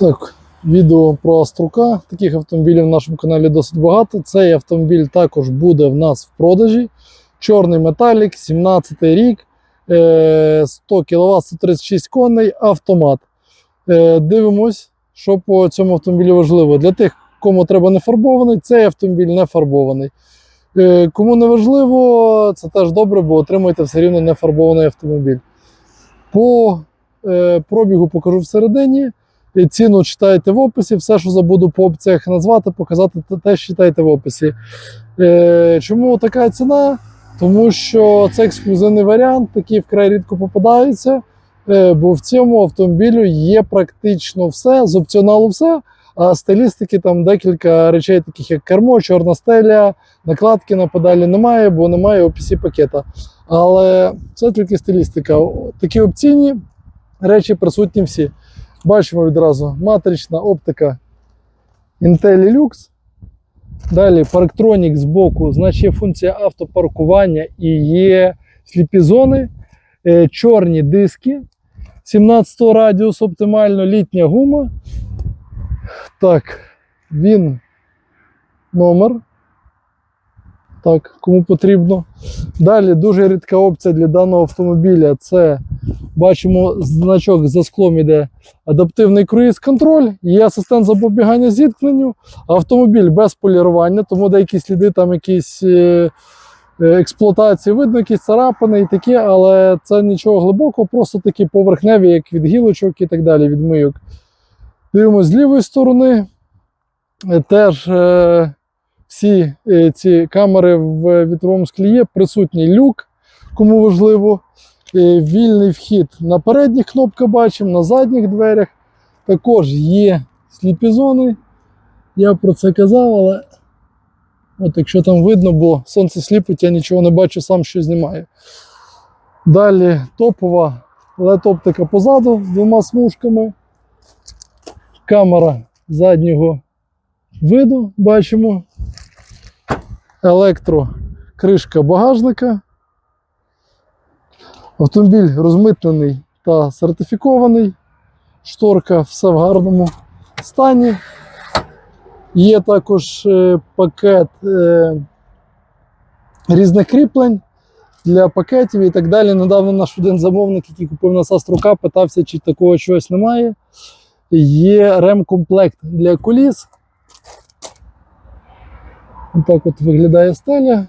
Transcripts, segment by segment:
Так, відео про Аструка. Таких автомобілів в нашому каналі досить багато. Цей автомобіль також буде в нас в продажі. Чорний металік, 17 рік, е, 100 кВт, 136 коней, автомат. Е, Дивимось, що по цьому автомобілю важливо. Для тих, кому треба не фарбований, цей автомобіль не фарбований. Е, Кому не важливо, це теж добре, бо отримуєте все рівно нефарбований автомобіль. По е, пробігу покажу всередині. Ціну читайте в описі, все, що забуду по опціях назвати, показати, теж читайте в описі. Е, чому така ціна? Тому що це ексклюзивний варіант, такі вкрай рідко попадаються. Е, бо в цьому автомобілю є практично все, з опціоналу все. А стилістики там декілька речей, таких як кермо, чорна стеля, накладки на педалі немає, бо немає OPC пакета. Але це тільки стилістика. Такі опційні речі присутні всі. Бачимо відразу матрична оптика Intel Lux. Далі парктронік з боку, значить є функція автопаркування і є сліпі зони, Е, чорні диски, 17 радіус, оптимально літня гума. Так, він номер. Так, кому потрібно. Далі дуже рідка опція для даного автомобіля це бачимо значок за склом іде адаптивний круїз-контроль, є асистент запобігання зіткненню, автомобіль без полірування, тому деякі сліди там якісь е, е, експлуатації видно, якісь царапини і такі, але це нічого глибокого, просто такі поверхневі, як від гілочок і так далі, від мийок. Дивимось з лівої сторони. Е, Теж всі е, ці камери в вітровому склі є, присутній люк, кому важливо. Е, Вільний вхід на передніх кнопках бачимо, на задніх дверях. Також є сліпі зони. Я про це казав, але от якщо там видно, бо сонце сліпить, я нічого не бачу, сам що знімаю. Далі топова LED-оптика позаду з двома смужками. Камера заднього виду бачимо. Електрокришка багажника. Автомобіль розмитнений та сертифікований. Шторка все в гарному стані. Є також е, пакет е, різних кріплень для пакетів і так далі. Недавно наш один замовник, який купив на Аструка, питався, чи такого чогось немає. Є ремкомплект для коліс. Отак от виглядає стеля.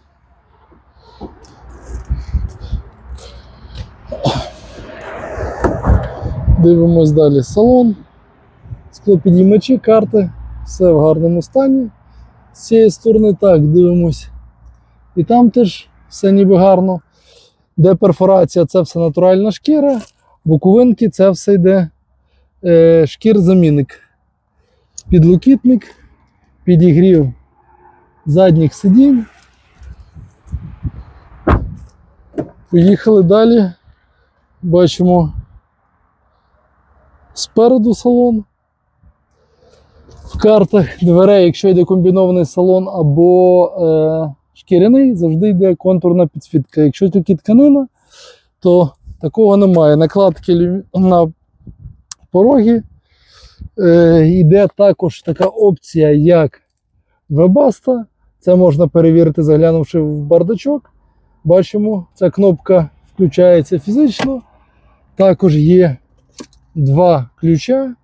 Дивимось далі салон. Склопідіймачі, карти, все в гарному стані. З цієї сторони так, дивимось. І там теж все ніби гарно. Де перфорація, це все натуральна шкіра, боковинки це все йде е, шкір-замінник. Підлокітник, підігрів задніх сидінь. Поїхали далі. Бачимо спереду салон. В картах дверей, якщо йде комбінований салон або е, шкіряний, завжди йде контурна підсвітка. Якщо тільки тканина, то такого немає. Накладки на пороги. Е, йде також така опція, як Webaста. Це можна перевірити, заглянувши в бардачок. Бачимо, ця кнопка включається фізично. Також є два ключа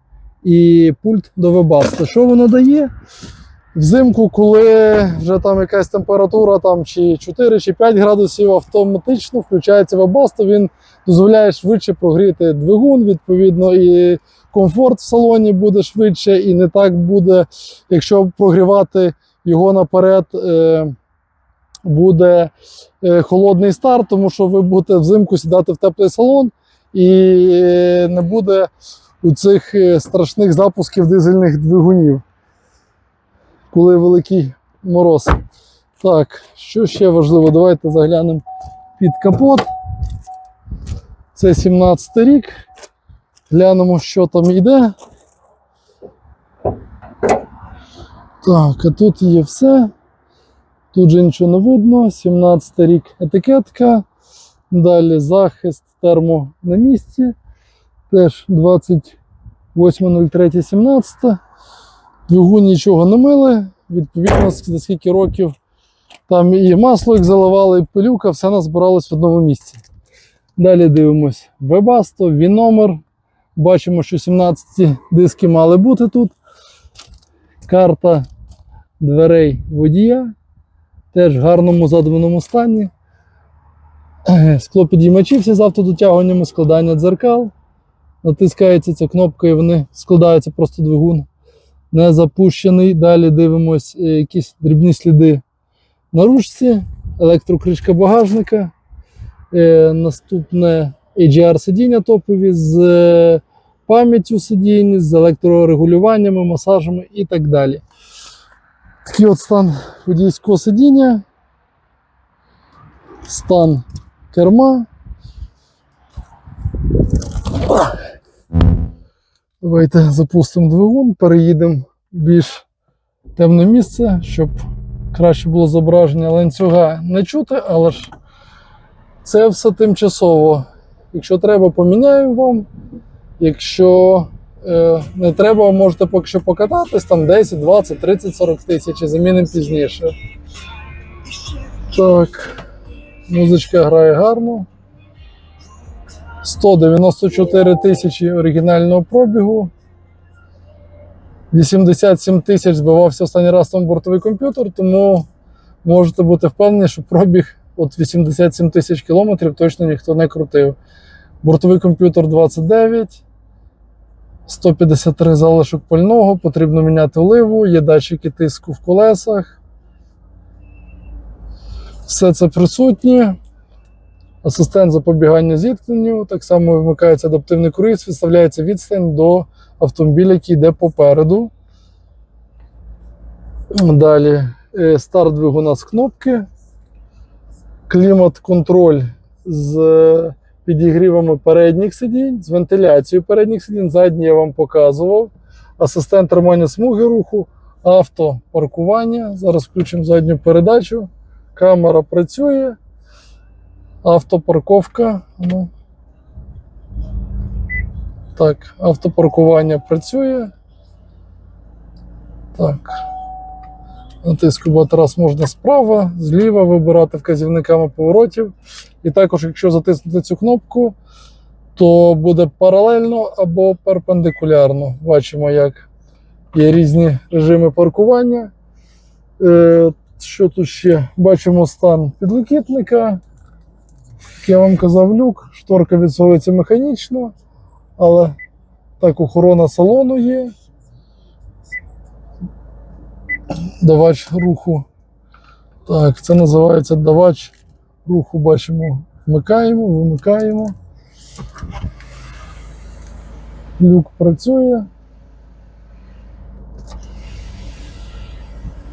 і пульт до Webaста. Що воно дає? Взимку, коли вже там якась температура там, чи 4 чи 5 градусів, автоматично включається Webasto, він дозволяє швидше прогріти двигун, відповідно, і комфорт в салоні буде швидше, і не так буде, якщо прогрівати його наперед, е, буде е, холодний старт, тому що ви будете взимку сідати в теплий салон і е, не буде у цих страшних запусків дизельних двигунів, коли великий мороз. Так, що ще важливо? Давайте заглянемо під капот. Це 17 рік. Глянемо, що там йде. Так, а тут є все. Тут же нічого не видно. 17 рік етикетка. Далі захист термо на місці. Теж 20 8.03.17. Двигун нічого не мили. Відповідно, за скільки років там і масло як заливали, і пилюка, все назбиралось в одному місці. Далі дивимось Webasto, він-номер. Бачимо, що 17 диски мали бути тут. Карта дверей водія. Теж в гарному задуманому стані. Склопідіймачі всі з автодотягуваннями, складання дзеркал. Натискається ця кнопка і вони складаються просто двигун. Не запущений. Далі дивимось е, якісь дрібні сліди на ручці, електрокришка багажника. Е, наступне AGR сидіння топові з е, пам'яттю сидінь, з електрорегулюваннями, масажами і так далі. Такий от стан водійського сидіння, стан керма. Давайте запустимо двигун, переїдемо в більш темне місце, щоб краще було зображення ланцюга не чути, але ж це все тимчасово. Якщо треба, поміняємо вам. Якщо не треба, можете поки що покататись там 10, 20, 30, 40 тисяч і замінимо пізніше. Так, музичка грає гарно. 194 тисячі оригінального пробігу. 87 тисяч збивався останній раз там бортовий комп'ютер, тому можете бути впевнені, що пробіг от 87 тисяч кілометрів точно ніхто не крутив. Бортовий комп'ютер 29, 153 залишок пального, потрібно міняти оливу, є датчики тиску в колесах. Все це присутнє. Асистент запобігання зіткненню, так само вмикається адаптивний круїз, відставляється відстань до автомобіля, який йде попереду. Далі е, старт двигуна з кнопки, клімат-контроль з підігрівами передніх сидінь, з вентиляцією передніх сидінь, задні я вам показував. Асистент тримання смуги руху, автопаркування. Зараз включимо задню передачу. Камера працює. Автопарковка. Ну. Так, автопаркування працює. Так. Натиску батарас можна справа, зліва вибирати вказівниками поворотів. І також, якщо затиснути цю кнопку, то буде паралельно або перпендикулярно. Бачимо, як є різні режими паркування. Е, що тут ще? Бачимо стан підлокітника. Як я вам казав, люк, шторка відсовується механічно, але так охорона салону є. Давач руху. Так, це називається давач руху. Бачимо, вмикаємо, вимикаємо. Люк працює.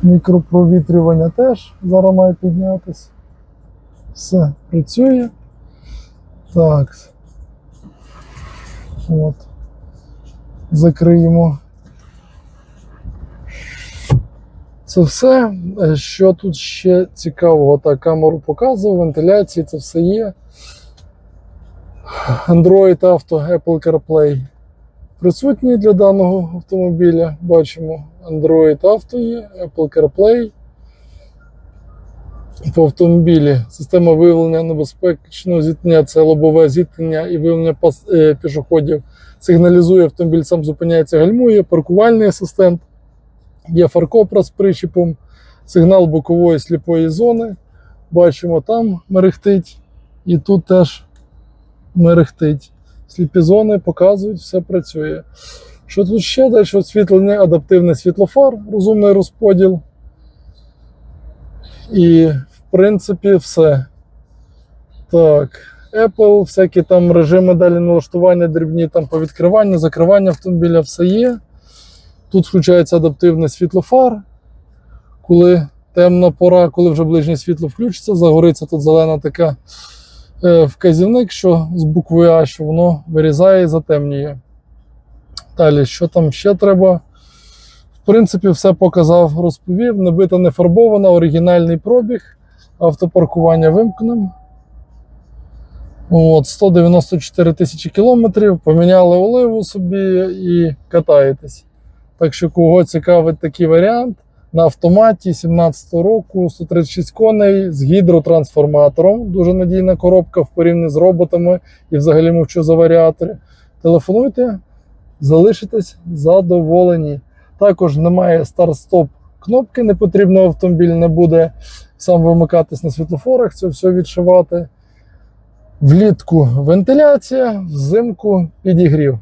Мікропровітрювання теж зараз має піднятися. Все працює. Так. От. Закриємо. Це все. Е, Що тут ще цікавого? Так, камеру показував, вентиляції, це все є. Android Auto, Apple CarPlay присутні для даного автомобіля. Бачимо, Android Auto є, Apple CarPlay. По автомобілі система виявлення небезпечного зіткнення це лобове зіткнення і виявлення е, пішоходів. Сигналізує автомобіль, сам зупиняється, гальмує, паркувальний асистент. Є фаркопра з причіпом, сигнал бокової сліпої зони. Бачимо, там мерехтить, і тут теж мерехтить. Сліпі зони показують, все працює. Що тут ще далі? Освітлення, адаптивний світлофар, розумний розподіл. І, в принципі, все. Так, Apple, всякі там режими далі налаштування, дрібні там по відкриванню, закриванню автомобіля, все є. Тут включається адаптивний світлофар. Коли темна пора, коли вже ближнє світло включиться, загориться тут зелена така е, вказівник, що з буквою А, що воно вирізає і затемнює. Далі, що там ще треба? В принципі, все показав, розповів. Небита не фарбована, оригінальний пробіг. Автопаркування вимкнемо. От, 194 тисячі кілометрів, поміняли оливу собі і катаєтесь. Так що, кого цікавить такий варіант, на автоматі 17 року 136 коней з гідротрансформатором. Дуже надійна коробка в порівнянні з роботами і взагалі мовчу за варіатори. Телефонуйте, залишитесь задоволені. Також немає старт-стоп кнопки, не потрібно автомобіль не буде сам вимикатись на світлофорах, це все відшивати. Влітку вентиляція, взимку підігрів.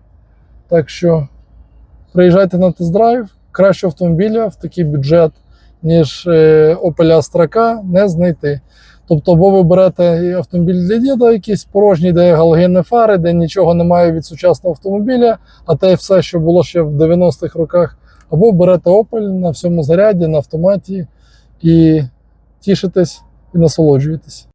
Так що приїжджайте на тест-драйв, краще автомобіля в такий бюджет, ніж е, Opel Astra не знайти. Тобто, або ви берете автомобіль для діда, якийсь порожній, де галогенні фари, де нічого немає від сучасного автомобіля, а те все, що було ще в 90-х роках, або берете Opel на всьому заряді, на автоматі і тішитесь і насолоджуєтесь.